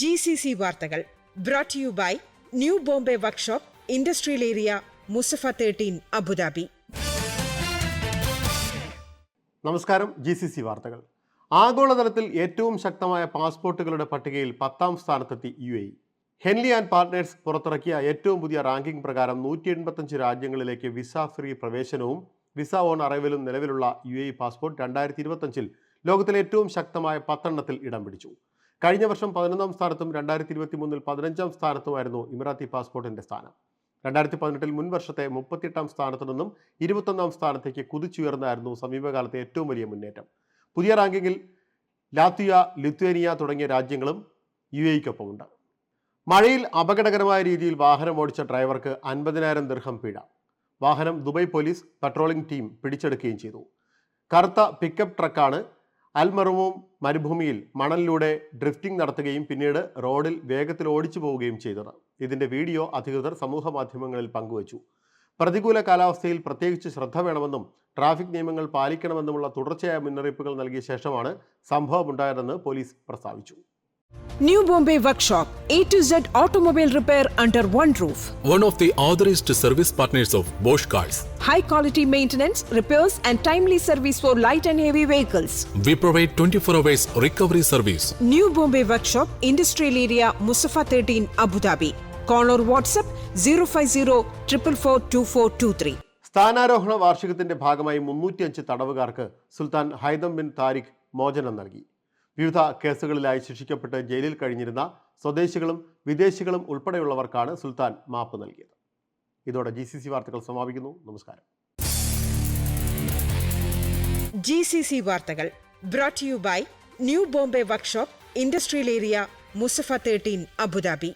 G C C വാർത്തകൾ brought you by new Bombay workshop industrial area Musaffah thirteen Abu Dhabi നമസ്കാരം G C C വാർത്തകൾ. ആഗോളതലത്തിൽ ഏറ്റവും ശക്തമായ പാസ്പോർട്ടുകളുടെ പട്ടികയിൽ പത്താം സ്ഥാനത്തെത്തി U A Henley and partners പുറത്തിറക്കിയ ഏറ്റവും പുതിയ റാങ്കിംഗ് പ്രകാരം നൂറ്റി എൺപത്തഞ്ച് രാജ്യങ്ങളിലേക്ക് വിസ ഫ്രീ പ്രവേശനവും വിസ ഓൺ അറൈവലും നിലവിലുള്ള യു എ പാസ്പോർട്ട് രണ്ടായിരത്തി ഇരുപത്തഞ്ചിൽ ലോകത്തിലെ ഏറ്റവും ശക്തമായ പത്തെണ്ണത്തിൽ ഇടം പിടിച്ചു. കഴിഞ്ഞ വർഷം പതിനൊന്നാം സ്ഥാനത്തും രണ്ടായിരത്തി ഇരുപത്തി മൂന്നിൽ പതിനഞ്ചാം സ്ഥാനത്തുമായിരുന്നു ഇമിറാത്തി പാസ്പോർട്ടിന്റെ സ്ഥാനം. രണ്ടായിരത്തി പതിനെട്ടിൽ മുൻ വർഷത്തെ മുപ്പത്തിയെട്ടാം സ്ഥാനത്ത് നിന്നും ഇരുപത്തൊന്നാം സ്ഥാനത്തേക്ക് കുതിച്ചുയർന്നായിരുന്നു സമീപകാലത്തെ ഏറ്റവും വലിയ മുന്നേറ്റം. പുതിയ റാങ്കിങ്ങിൽ ലാത്വിയ ലിത്വേനിയ തുടങ്ങിയ രാജ്യങ്ങളും യു എക്കൊപ്പമുണ്ട് മഴയിൽ അപകടകരമായ രീതിയിൽ വാഹനം ഓടിച്ച ഡ്രൈവർക്ക് അൻപതിനായിരം ദീർഘം പിഴ. വാഹനം ദുബായ് പോലീസ് പട്രോളിംഗ് ടീം പിടിച്ചെടുക്കുകയും ചെയ്തു. കറുത്ത പിക്കപ്പ് ട്രക്കാണ് അൽമറുവും മരുഭൂമിയിൽ മണലിലൂടെ ഡ്രിഫ്റ്റിംഗ് നടത്തുകയും പിന്നീട് റോഡിൽ വേഗത്തിൽ ഓടിച്ചു പോവുകയും ചെയ്തത്. ഇതിന്റെ വീഡിയോ അധികൃതർ സമൂഹ മാധ്യമങ്ങളിൽ പങ്കുവച്ചു. പ്രതികൂല കാലാവസ്ഥയിൽ പ്രത്യേകിച്ച് ശ്രദ്ധ വേണമെന്നും ട്രാഫിക് നിയമങ്ങൾ പാലിക്കണമെന്നുമുള്ള തുടർച്ചയായ മുന്നറിയിപ്പുകൾ നൽകിയ ശേഷമാണ് സംഭവമുണ്ടായതെന്ന് പോലീസ് പ്രസ്താവിച്ചു. New Bombay Workshop, A to Z automobile repair under one roof. one of the authorized service partners of Bosch Cars. high quality maintenance, repairs, and timely service for light and heavy vehicles. We provide 24 hours recovery service. New Bombay Workshop, Industrial Area, Musafa 13, Abu Dhabi. Call or WhatsApp 050 444 സ്ഥാനാരോഹണ വാർഷികത്തിന്റെ ഭാഗമായി മുന്നൂറ്റിയഞ്ച് തടവുകാർക്ക് Sultan Haitham bin Tariq മോചനം നൽകി വിവിധ കേസുകളിലായി ശിക്ഷിക്കപ്പെട്ട് ജയിലിൽ കഴിഞ്ഞിരുന്ന സ്വദേശികളും വിദേശികളും ഉൾപ്പെടെയുള്ളവർക്കാണ് സുൽത്താൻ മാപ്പ് നൽകിയത്. ഇതോടെ ജി സി സി വാർത്തകൾ സമാപിക്കുന്നു. നമസ്കാരം. ജി സി സി വാർത്തകൾ brought you by new Bombay workshop industrial area Musaffah thirteen Abu Dhabi.